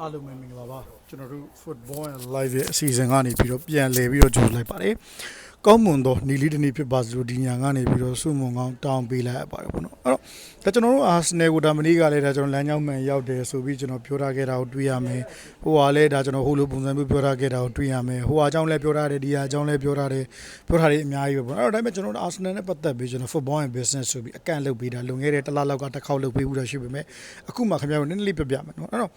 အားလုံးပဲမင်္ဂလာပါကျွန်တော်တို့ football and live ရဲ့အစီအစဉ်ကနေပြီးတော့ပြန်လည်ပြီးတော့ကြိုလိုက်ပါတယ်ကောင်းမွန်သောနီလီတနီဖြစ်ပါစလို့ဒီညာကနေပြီးတော့စုမုံကောင်းတောင်းပေးလိုက်ရပါတယ်ပေါ့နော်အဲ့တော့ဒါကျွန်တော်တို့အာဆနယ်ကိုဒါမနီကလည်းဒါကျွန်တော်လမ်းကြောင်းမှန်ရောက်တယ်ဆိုပြီးကျွန်တော်ပြောထားခဲ့တာကိုတွေ့ရမယ်ဟိုဟာလည်းဒါကျွန်တော်ဟိုလိုပုံစံမျိုးပြောထားခဲ့တာကိုတွေ့ရမယ်ဟိုဟာအကြောင်းလည်းပြောထားတယ်ဒီဟာအကြောင်းလည်းပြောထားတယ်ပြောထားတယ်အများကြီးပဲပေါ့နော်အဲ့တော့ဒါပေမဲ့ကျွန်တော်တို့အာဆနယ်နဲ့ပတ်သက်ပြီးကျွန်တော် football and business ဆိုပြီးအကန့်လုပ်ပေးတာလွန်ခဲ့တဲ့တစ်လလောက်ကတစ်ခေါက်လုပ်ပေးဘူးတော့ရှိပေမဲ့အခုမှခင်ဗျားတို့နည်းနည်းလေးပြပြမယ်နော်အဲ့တော့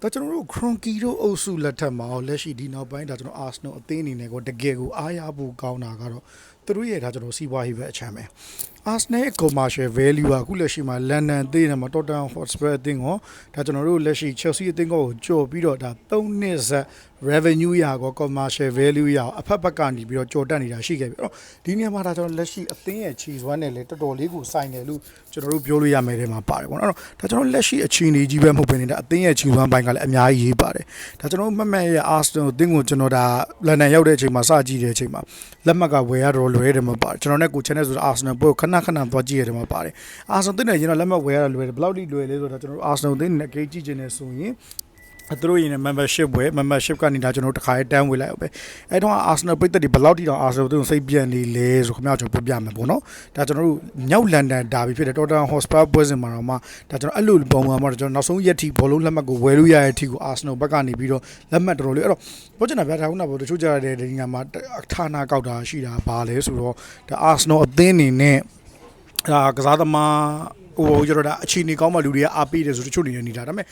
ဒါကျွန်တော်တို့ Cronky တို့အုပ်စုလက်ထက်မှာလက်ရှိဒီနောက်ပိုင်းဒါကျွန်တော် Arsenal အသင်းအနေနဲ့ကိုတကယ်ကိုအားရဖို့ကောင်းတာကတော့သူတို့ရဲ့ဒါကျွန်တော်စီးပွားရေးပဲအချမ်းပဲ Arsenal ရဲ့ commercial value ကအခုလက်ရှိမှာ London အသင်းနဲ့မှာ Tottenham Hotspur အသင်းကိုဒါကျွန်တော်တို့လက်ရှိ Chelsea အသင်းကိုကြော်ပြီးတော့ဒါ3နှစ်ဆက် revenue ရကော commercial value ရအဖက်ဖက်ကနေပြီးတော့ကြော်တက်နေတာရှိခဲ့ပြီအဲ့တော့ဒီနေရာမှာဒါကျွန်တော်လက်ရှိအသင်းရဲ့ခြေစွမ်းနဲ့လည်းတော်တော်လေးကိုစိုင်တယ်လို့ကျွန်တော်တို့ပြောလို့ရမယ်တဲ့မှာပါတယ်ပေါ့နော်အဲ့တော့ဒါကျွန်တော်လက်ရှိအခြေအနေကြီးပဲမဟုတ်ဘဲနေတာအသင်းရဲ့ခြေစွမ်းပိုင်းကလည်းအများကြီးရေးပါတယ်ဒါကျွန်တော်တို့မမတ်ရဲ့ Arsenal အသင်းကိုကျွန်တော်ဒါလန်ဒန်ရောက်တဲ့အချိန်မှာစကြည့်တဲ့အချိန်မှာလက်မှတ်ကဝယ်ရတော့လွယ်တယ်မှာပါတယ်ကျွန်တော်နဲ့ကို channel ဆိုတော့ Arsenal ဘို့ခဏခဏသွားကြည့်ရတယ်မှာပါတယ် Arsenal အသင်းနဲ့ကျွန်တော်လက်မှတ်ဝယ်ရတာလွယ်တယ်ဘယ်လောက်ထိလွယ်လဲဆိုတော့ကျွန်တော်တို့ Arsenal အသင်းနဲ့ gauge ကြည့်ချင်နေဆိုရင်အ သူတို့ရင်းနဲ့ membership ဝယ် membership ကနေဒါကျွန်တော်တို့တစ်ခါရေးတန်းဝေးလိုက်အောင်ပဲအဲတော့ Arsenal ပြည်သက်တွေဘယ်လောက်ထိတောင် Arsenal တို့စိတ်ပြန့်နေလဲဆိုခင်ဗျားကျွန်တော်ပြပြမယ်ပေါ့နော်ဒါကျွန်တော်တို့မြောက်လန်ဒန်ဒါဘီဖြစ်တဲ့ Tottenham Hotspur ပွဲစဉ်မှာတော့မှဒါကျွန်တော်အဲ့လိုပုံမှန်မှာကျွန်တော်နောက်ဆုံးရက်ထိဘောလုံးလက်မှတ်ကိုဝယ်လို့ရတဲ့အထိကို Arsenal ဘက်ကနေပြီးတော့လက်မှတ်တော်တော်လေးအဲ့တော့ပြောချင်တာဗျာဒါခုနကပြောတချို့ကြရတဲ့ဒီညမှာဌာနကောက်တာရှိတာဘာလဲဆိုတော့ဒါ Arsenal အသင်းအနေနဲ့ဒါကစားသမားဟိုကျွန်တော်ဒါအခြေအနေကောင်းမှလူတွေကအားပေးတယ်ဆိုတချို့နေနေနေတာဒါပေမဲ့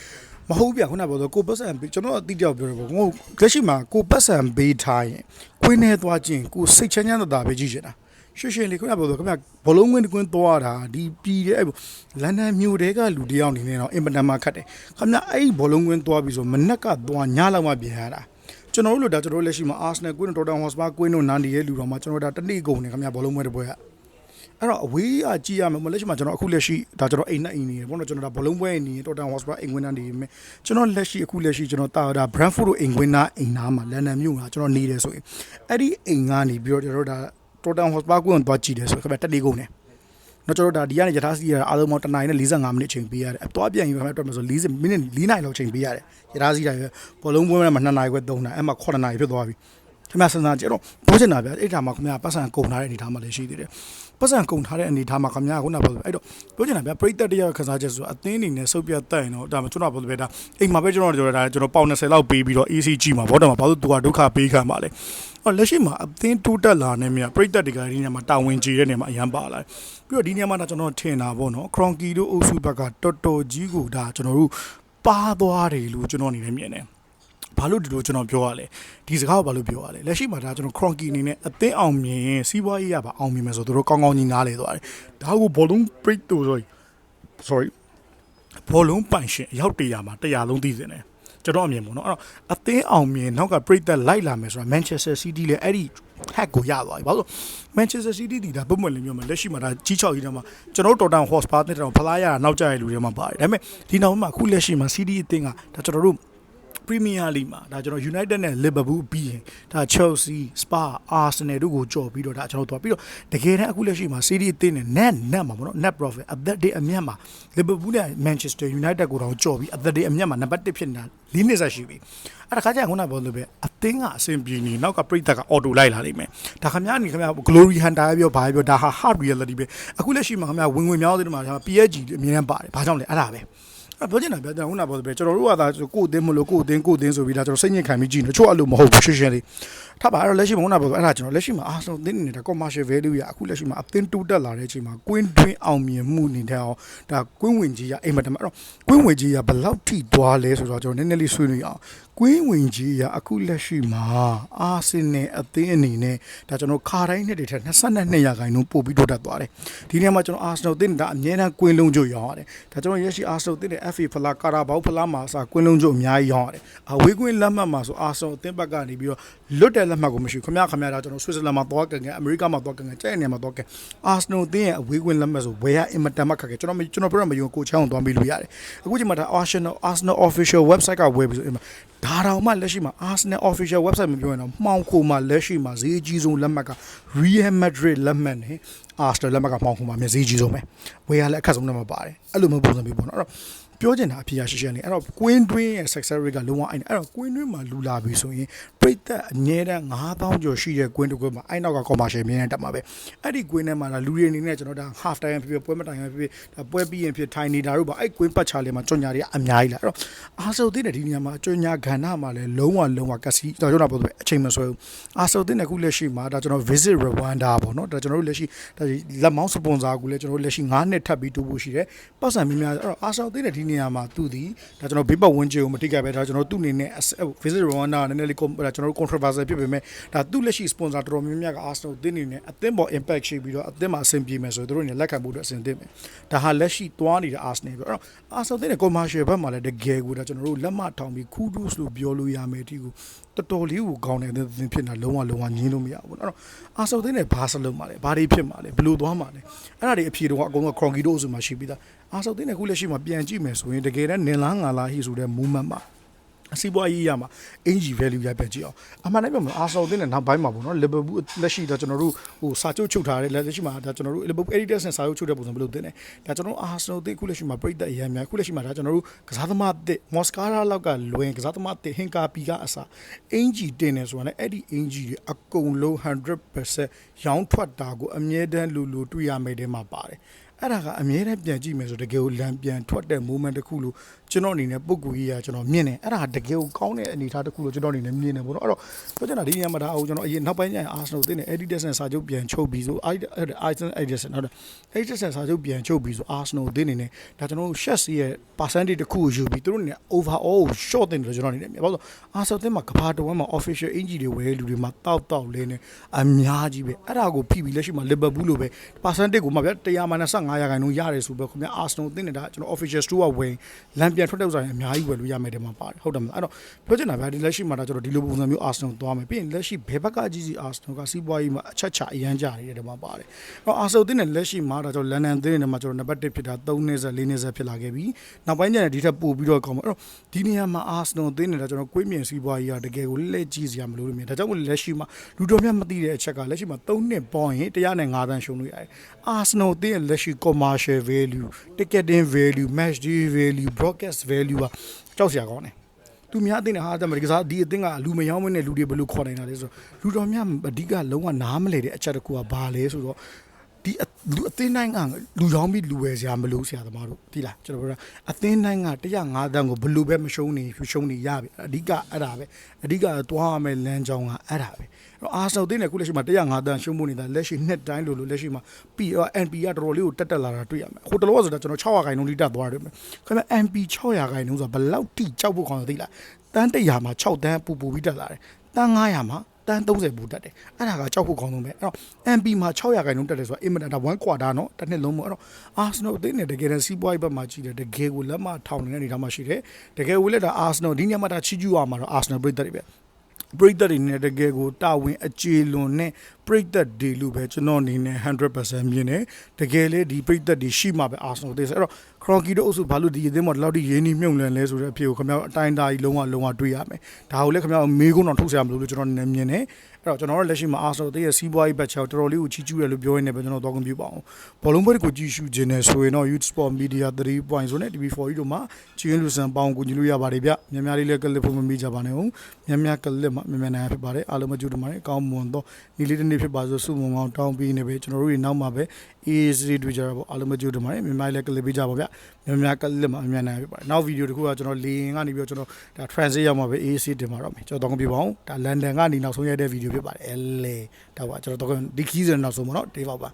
မဟုတ်ပြခုနကပြောတော့ကိုပတ်စံပေးကျွန်တော်အတိအကျပြောရပေါ့ကိုလက်ရှိမှာကိုပတ်စံပေးထားရင်ကွင်းနေသွားခြင်းကိုစိတ်ချမ်းချမ်းသာသာပဲကြည့်ချင်တာရှင်းရှင်းလေးခုနကပြောတော့ခင်ဗျဘလုံးဝင်းကွင်းသွားတာဒီပြည်တဲ့လန်ဒန်မြို့တဲကလူတယောက်အနေနဲ့တော့အင်မတန်မှခတ်တယ်ခင်ဗျအဲ့ဘလုံးကွင်းသွားပြီးဆိုမနက်ကသွားညလောက်မှပြန်ရတာကျွန်တော်တို့လိုဒါကျွန်တော်တို့လက်ရှိမှာ Arsenal ကွင်းတို့ Tottenham Hotspur ကွင်းတို့နန်ဒီရဲ့လူတော်မှာကျွန်တော်တို့ဒါတနေ့ကုန်နေခင်ဗျဘောလုံးပွဲတစ်ပွဲက အဲ့တော့အဝေးအကြည့်ရမယ်မလက်ရှိမှာကျွန်တော်အခုလက်ရှိဒါကျွန်တော်အိမ်နဲ့အိမ်နေတယ်ပေါ့နော်ကျွန်တော်ဒါဘလုံးပွဲနေတော်တန်ဟော့စပါအိမ်ဝင်နာနေမယ်ကျွန်တော်လက်ရှိအခုလက်ရှိကျွန်တော်တာဒါ Brentford တို့အိမ်ဝင်နာအိမ်နာမှာလန်ဒန်မြို့မှာကျွန်တော်နေတယ်ဆိုရင်အဲ့ဒီအိမ်ကနေပြီးတော့ကျွန်တော်ဒါတော်တန်ဟော့စပါကိုသွားကြည့်တယ်ဆိုခင်ဗျတက်လေးကုန်တယ်နော်ကျွန်တော်ဒါဒီကနေယထာစီရအားလုံးပေါင်းတနိုင်နဲ့45မိနစ်ချိန်ပေးရတယ်အသွားပြန်ယူရမယ်အတွက်ဆို40မိနစ်4နိုင်လောက်ချိန်ပေးရတယ်ယထာစီတိုင်းဘောလုံးပွဲမှာ2နိုင်ခွဲ3နိုင်အဲ့မှာ9နိုင်ဖြစ်သွားပြီ ခင်ဗျစဉ်းစားကြည့်တော့ပြောချင်တာဗျအဲ့ဒါမှခင်ဗျပတ်စံကုန်ထားတဲ့အနေထားမှလည်းရှိသေးတယ်ပတ်စံကုန်ထားတဲ့အနေထားမှာခင်ဗျာခုနကပြောအဲ့တော့ပြောချင်တာဗျပရိသတ်တရားခစားချက်ဆိုအသင်းအနေနဲ့စုပ်ပြတ်တက်ရင်တော့ဒါမှကျွန်တော်ပြောပြတာအိမ်မှာပဲကျွန်တော်ပြောတာကျွန်တော်ပေါင်20လောက်ပေးပြီးတော့ ECG မှာဘောတော့မှာဘာလို့သူကဒုက္ခပေးခံပါလဲအော်လက်ရှိမှာအသင်းတိုးတက်လာနေမြပရိသတ်တွေကဒီနေရာမှာတာဝန်ကြီးတဲ့နေရာမှာအရန်ပါလာပြီးတော့ဒီနေရာမှာဒါကျွန်တော်ထင်တာပေါ့နော်ခရွန်ကီတို့အုပ်စုဘက်ကတော်တော်ကြီးကိုဒါကျွန်တော်တို့ပါသွားတယ်လို့ကျွန်တော်အနေနဲ့မြင်တယ် ဘာလို့ဒီလိုကျွန်တော်ပြောရလဲဒီစကားကိုဘာလို့ပြောရလဲလက်ရှိမှာဒါကျွန်တော် Cronky အနေနဲ့အသင်းအောင်မြင်စီးပွားရေးရပါအောင်မြင်မယ်ဆိုတော့တို့ကောင်းကောင်းကြီးနားလေသွားတယ်ဒါကိုဘောလုံး break တို့ sorry sorry ဘောလုံးပိုင်ရှင်အရောက်တရာမှာတရားလုံးသိစင်တယ်ကျွန်တော်အမြင်ပေါ့နော်အဲ့တော့အသင်းအောင်မြင်နောက်က break သက်လိုက်လာမယ်ဆိုတာ Manchester City လည်းအဲ့ဒီ hack ကိုရသွားပြီဘာလို့ Manchester City တီဒါပုံမှန်လေးမျိုးမှာလက်ရှိမှာဒါကြီးချောက်ကြီးတော့မှာကျွန်တော်တို့ Tottenham Hotspur နဲ့တော့ဖလားရတာနောက်ကျတဲ့လူတွေမှာပါတယ်ဒါပေမဲ့ဒီနောက်မှာအခုလက်ရှိမှာ City အသင်းကဒါကျွန်တော်တို့ Premier League မှာဒါကျွန်တော် United နဲ့ Liverpool ပြီးရင်ဒါ Chelsea, Spa, Arsenal တို့ကိုကြော်ပြီးတော့ဒါကျွန်တော်တို့ပြီးတော့တကယ်တမ်းအခုလက်ရှိမှာ City အသင်းနဲ့ net net မှာပေါ့နော် net profit အသက်တွေအမြတ်မှာ Liverpool နဲ့ Manchester United ကိုတော့ကြော်ပြီးအသက်တွေအမြတ်မှာနံပါတ်1ဖြစ်နေတာ၄နှစ်ဆက်ရှိပြီအဲ့ဒါခါကျရင်ခုနပြောလို့ပဲအသင်းကအဆင်ပြေနေနောက်ကပြိတက်ကအော်တိုလိုက်လာလိမ့်မယ်ဒါခမရနေခမရ Glory Hunter ပြောဘာပြောဒါဟာ hard reality ပဲအခုလက်ရှိမှာခမရဝင်ဝင်များတဲ့မှာ PSG အမြင်နဲ့ပါတယ်ဘာကြောင့်လဲအဲ့ဒါပဲအ ပြောချင်တာပြောတယ်ခုနကပြောတယ်ကျွန်တော်တို့ကဒါကိုယ်အသင်းမလို့ကိုယ်အသင်းကိုယ်အသင်းဆိုပြီးဒါကျွန်တော်စိတ်ညစ်ခံပြီးကြည့်နေချို့အဲ့လိုမဟုတ်ဘူးရှင်းရှင်းလေးထားပါအဲ့တော့လက်ရှိမှာခုနကပြောအဲ့ဒါကျွန်တော်လက်ရှိမှာအာဆုံးအသင်းနေတာ commercial value ရအခုလက်ရှိမှာအသင်းတိုးတက်လာတဲ့အချိန်မှာကွင်းတွင်းအောင်မြင်မှုနေတဲ့အောင်ဒါကွင်းဝင်ကြီးရအိမ်မတမအဲ့တော့ကွင်းဝင်ကြီးရဘယ်လောက်ထိသွားလဲဆိုတော့ကျွန်တော်နည်းနည်းလေးဆွေးနွေးအောင် ကွင်းဝင်ကြီးရအခုလက်ရှိမှာအာဆင်နယ်အသင်းအနေနဲ့ဒါကျွန်တော်ခါတိုင်းနှစ်တွေထက်22ရာခိုင်နှုန်းပို့ပြီးတိုးတက်သွားတယ်ဒီနေရာမှာကျွန်တော်အာဆနယ်အသင်းဒါအများအားကွင်းလုံးကြရောင်းရတယ်ဒါကျွန်တော်ရရှိအာဆနယ်အသင်းရဲ့ FA ဖလားကာရာဘောက်ဖလားမှာအစားကွင်းလုံးကြအများကြီးရောင်းရတယ်အဝေးကွင်းလက်မှတ်မှာဆိုအာဆနယ်အသင်းဘက်ကနေပြီးတော့လွတ်တဲ့လက်မှတ်ကိုမရှိဘူးခမရခမရဒါကျွန်တော်ဆွစ်ဇာလန်မှာသွားကန်ကန်အမေရိကမှာသွားကန်ကန်ကျတဲ့နေရာမှာသွားကန်အာဆနယ်အသင်းရဲ့အဝေးကွင်းလက်မှတ်ဆိုဝယ်ရအင်မတန်မှခက်ခဲကျွန်တော်ကျွန်တော်ပြောရမယုံကိုချောင်းသွားပြီးလို့ရတယ်အခုချိန်မှာဒါ Arsenal Arsenal official website ကဝယ်ပြီးဆိုဒါတော့မှလက်ရှိမှာ Arsenal official website မပြောရင်တော့မှောင်ခိုမှာလက်ရှိမှာဈေးကြီးဆုံးလက်မှတ်က Real Madrid လက်မှတ်နဲ့ Arsenal လက်မှတ်ကမှောင်ခုမှာမျက်စိကြီးဆုံးပဲဝေးရလည်းအခက်ဆုံးနဲ့မှာပါတယ်အဲ့လိုမျိုးပုံစံမျိုးပေါ့နော်အဲ့တော့ ပြောချင်တာအဖြစ်ရရှိရှိနေအဲ့တော့ Queen Twin ရဲ့ success rate ကလုံးဝအိုင်အဲ့တော့ Queen Twin မှာလူလာပြီဆိုရင်ပြိသက်အငြဲတန်း9000ကျော်ရှိတဲ့ Queen တစ်ခွက်မှာအဲ့နောက်က commercial မြင်တဲ့တက်မှာပဲအဲ့ဒီ Queen ထဲမှာလူတွေအနေနဲ့ကျွန်တော်ဒါ half time ဖြစ်ဖြစ်ပွဲမတိုင်ဖြစ်ဖြစ်ဒါပွဲပြီးရင်ဖြစ်ထိုင်နေတာတို့ပါအဲ့ Queen ပတ်ချလေးမှာကြော်ညာတွေကအများကြီးလာအဲ့တော့အာဆိုသိတဲ့ဒီနေရာမှာကြော်ညာခန္ဓာမှာလည်းလုံးဝလုံးဝကစီကျွန်တော်ပြောတာပေါ့အချိန်မဆွဲဘူးအာဆိုသိတဲ့ခုလက်ရှိမှာဒါကျွန်တော် visit Rwanda ပေါ့နော်ဒါကျွန်တော်တို့လက်ရှိဒါလက်မောင်း sponsor ကူလည်းကျွန်တော်တို့လက်ရှိ9နှစ်ထပ်ပြီးတူဖို့ရှိတယ်ပတ်စံများများအဲ့တော့အာဆိုသိတဲ့ဒီနေရာမှာသူဒီဒါကျွန်တော်ဘေးပတ်ဝန်းကျင်ကိုမတိကျပဲဒါကျွန်တော်သူ့အနေနဲ့ visit Rwanda နည်းနည်းလေးဒါကျွန်တော်တို့ controversy ဖြစ်ပေမဲ့ဒါသူ့လက်ရှိ sponsor တော်တော်များများက Arsenal တင်းနေနဲ့အသင်းပေါ် impact ရှိပြီးတော့အသင်းမှာအဆင်ပြေမယ်ဆိုတော့တို့နေလက်ခံဖို့အတွက်အဆင်သင့်မယ်ဒါဟာလက်ရှိသွားနေတဲ့ Arsenal ပဲအဲ့တော့ Arsenal တင်းတဲ့ commercial ဘက်မှာလည်းတကယ်ကိုဒါကျွန်တော်တို့လက်မထောင်ပြီး kudos လို့ပြောလို့ရမယ်အထိကိုတော်တော်လေးကိုကောင်းတဲ့အသင်းဖြစ်နေတာလုံးဝလုံးဝညင်းလို့မရဘူးပေါ့နော်အဲ့တော့ Arsenal တင်းတဲ့ဘာစလုံးမှာလဲဘာတွေဖြစ်မှာလဲဘယ်လိုသွားမှာလဲအဲ့ဒါတွေအဖြေတော့အကုန်လုံး Crocky တို့အစုမှာရှိပြီးသား Arsenal တင်းတဲ့ခုလက်ရှိမှာပြန်ကြည့်မယ်ဆိုရင်တကယ်တမ်းနင်လားငါလားဟိဆိုတဲ့ movement မှာအစီးပွားရေးရမှာအင်ဂျီ value ရပြကြည့်အောင်အမှန်တမ်းပြောမှာအာဆယ်တင်းနဲ့နောက်ပိုင်းမှာပေါ့နော်လီဗာပူးလက်ရှိတော့ကျွန်တော်တို့ဟိုစာချုပ်ချုပ်ထားတယ်လက်ရှိမှာဒါကျွန်တော်တို့လီဗာပူး editors နဲ့စာချုပ်ချုပ်တဲ့ပုံစံဘယ်လိုတင်လဲဒါကျွန်တော်တို့အာဆယ်တင်းခုလက်ရှိမှာပြိတက်အရမ်းများခုလက်ရှိမှာဒါကျွန်တော်တို့ကစားသမားတစ်မော်စကာရာလောက်ကလွင်ကစားသမားတစ်ဟင်ကာပီကအစားအင်ဂျီတင်နေဆိုတာနဲ့အဲ့ဒီအင်ဂျီတွေအကုန်လုံး100%ရောင်းထွက်တာကိုအမြဲတမ်းလူလူတွေ့ရမယ်တဲ့မှာပါတယ် အဲ့ဒါကအမြဲတမ်းပြန်ကြည့်မယ်ဆိုတကယ်ကိုလမ်းပြန်ထွက်တဲ့ moment တစ်ခုလို့ ကျွန်တော်အနေနဲ့ပုံကူကြီးကကျွန်တော်မြင်တယ်အဲ့ဒါတကယ်ကိုကောင်းတဲ့အနေအထားတစ်ခုလို့ကျွန်တော်အနေနဲ့မြင်တယ်ပေါ့နော်အဲ့တော့ပြောချင်တာဒီနေရာမှာဒါအောင်ကျွန်တော်အရင်နောက်ပိုင်းကျရင် Arsenal တင်းနေ Adidas နဲ့စာချုပ်ပြန်ချုပ်ပြီးဆို Arsenal Adidas နော် Adidas နဲ့စာချုပ်ပြန်ချုပ်ပြီးဆို Arsenal တင်းနေနဲ့ဒါကျွန်တော်တို့ Chelsea ရဲ့ percentage တစ်ခုကိုယူပြီးသူတို့အနေနဲ့ overall ကို short တင်တယ်ကျွန်တော်အနေနဲ့မြင်ပါဆို Arsenal တင်းမှာကဘာတဝမ်းမှာ official အင်ဂျီတွေဝယ်လူတွေမှာတောက်တောက်လေးနဲ့အများကြီးပဲအဲ့ဒါကိုဖိပြီးလက်ရှိမှာ Liverpool လိုပဲ percentage ကိုမှဗျ100မှ25ရာခိုင်နှုန်းရတယ်ဆိုပဲခင်ဗျ Arsenal တင်းနေတာကျွန်တော် official store ကဝင်လမ်းပြန်ထွက်တဲ့ဥစ္စာတွေအများကြီးဝယ်လို့ရမယ်တဲ့မှာပါတယ်ဟုတ်တယ်မလားအဲ့တော့ပြောချင်တာဗျာဒီလက်ရှိမှာဒါကျွန်တော်ဒီလိုပုံစံမျိုး Arsenal သွားမယ်ပြီးရင်လက်ရှိဘယ်ဘက်ကကြီးစီ Arsenal ကစီးပွားရေးမှာအချက်ချအရန်ကြနေတဲ့တဲ့မှာပါတယ်အဲ့တော့ Arsenal တင်းတဲ့လက်ရှိမှာဒါကျွန်တော်လန်ဒန်တင်းတဲ့မှာကျွန်တော်နံပါတ်1ဖြစ်တာ3နှစ်ဆက်4နှစ်ဆက်ဖြစ်လာခဲ့ပြီနောက်ပိုင်းကျရင်ဒီထက်ပိုပြီးတော့ကောင်းမှာအဲ့တော့ဒီနေရာမှာ Arsenal တင်းနေတာကျွန်တော်ကိုယ်မြင်စီးပွားရေးကတကယ်ကိုလက်ကြည့်စရာမလိုလို့မြင်ဒါကြောင့်မို့လက်ရှိမှာလူတော်များမသိတဲ့အချက်ကလက်ရှိမှာ3နှစ်ပေါင်းရင်105တန်းရှုံးလို့ရတယ် Arsenal တင်းရဲ့လက်ရှိ commercial value ticketing value match day value broadcast value ကကြောက်စရာကောင်းတယ်သူများအသိနေဟာတမဒီကစားဒီအသင်းကလူမယောင်းမနဲ့လူတွေဘယ်လိုခေါ်နိုင်တာလဲဆိုတော့လူတော်များအဓိကလုံးဝနားမလဲတဲ့အချက်တစ်ခုကဘာလဲဆိုတော့ ဒီလူအသင်းတိုင်းကလူရောင်းပြီးလူဝယ်စရာမလိုဆရာသမားတို့ဒီလားကျွန်တော်ပြောတာအသင်းတိုင်းက105တန်းကိုဘယ်လိုပဲမရှုံးနေရှုံးနေရပြီအဓိကအဲ့ဒါပဲအဓိကသွားရမယ်လမ်းကြောင်းကအဲ့ဒါပဲအာဆယ်တင်းနဲ့ခုလက်ရှိမှာ105တန်းရှုံးဖို့နေတာလက်ရှိနှစ်တိုင်းလို့လို့လက်ရှိမှာပြီးတော့ NP ကတော်တော်လေးကိုတက်တက်လာတာတွေ့ရမယ်ဟိုတလောဆိုတာကျွန်တော်600ခိုင်နှုန်းလိတက်သွားတယ်ခင်ဗျ NP 600ခိုင်နှုန်းဆိုတာဘယ်လောက်တိကြောက်ဖို့ခေါင်းသိလားတန်း100မှာ6တန်းပူပူပြီးတက်လာတယ်တန်း900မှာတန်း30ဘူးတက်တယ်အဲ့ဒါကကြောက်ဖို့ကောင်းဆုံးပဲအဲ့တော့ MP မှာ600ခိုင်လုံးတက်တယ်ဆိုတာအင်မတန်ဒါ1 quarter နော်တစ်နှစ်လုံးမို့အဲ့တော့ Arsenal အသင်းနဲ့တကယ်တမ်းစီးပွားရေးဘက်မှာကြည့်တယ်တကယ်ကိုလက်မထောင်နေတဲ့အနေအထားမှာရှိတယ်တကယ်ကိုလည်းဒါ Arsenal ဒီညမှာဒါချီးကျူးရမှာတော့ Arsenal ပြည်သက်တွေပဲပရိသတ်တွေနဲ့တကယ်ကိုတာဝန်အကျေလွန်နဲ့ပရိသတ်တွေလို့ပဲကျွန်တော်အနေနဲ့100%မြင်တယ်တကယ်လေဒီပရိသတ်တွေရှိမှပဲ Arsenal တေးဆိုအဲ့တော့ Crocky တို့အုပ်စုဘာလို့ဒီအသင်းမှာဒီလောက်ထိရင်းနှီးမြုံလန်လဲဆိုတဲ့အဖြစ်ကိုခင်ဗျားအတိုင်းတာကြီးလုံးဝလုံးဝတွေးရမယ်ဒါကိုလည်းခင်ဗျားမေးခွန်းတော့ထုတ်ဆရာမလို့လို့ကျွန်တော်အနေနဲ့မြင်တယ်အဲ့တော့ကျွန်တော်တို့လက်ရှိမှာ Arsenal တေးရဲ့စီးပွားရေးဘက်ချောက်တော်တော်လေးကိုချီးကျူးတယ်လို့ပြောရင်းနဲ့ပဲကျွန်တော်တော့ကွန်ပျူပါအောင်ဘောလုံးဘက်ကိုကြည့်ရှုခြင်းနဲ့ဆိုရင်တော့ Youth Sport Media 3.0နဲ့ TV4 တို့မှာချင်းလူစံပေါင်းကိုကြည့်လို့ရပါတယ်ဗျများများလေးလည်းကလစ်ဖို့မမိကြပါနဲ့ဟုတ်များများကလစ်မှာများများနိုင်ဖြစ်ပါတယ်အားလုံးမကြည့်တမနဲ့အကောင်းမွန်တော့ဒီလေးတစ်နေ့ဖြစ်ပါဆိုစုမုံကောင်းတောင်းပြီးနေပဲကျွန်တော်တို့တွေနောက်မှာပဲ EAC တွေ့ကြတာပေါ့အားလုံးမကြည့်တမနဲ့များများလေးကလစ်ပေးကြပါဗျများများကလစ်မှာများများနိုင်ဖြစ်ပါတယ်နောက်ဗီဒီယိုတခုကကျွန်တော်လေရင်ကနေပြီးတော့ကျွန်တော်ဒါ transit ရောက်မှာပဲ EAC တင်ပါတော့မယ်ကျွန်တော်တော့ပြပါအောင်ဒါလန်ဒန်ကနေနောက်ဆုံးရတဲ့ဗီဒီယိုဖြစ်ပါတယ်အဲလေဒါပါကျွန်တော်တော့ဒီခီးစံနောက်ဆုံးပေါ့နော်ဒေးပါပါ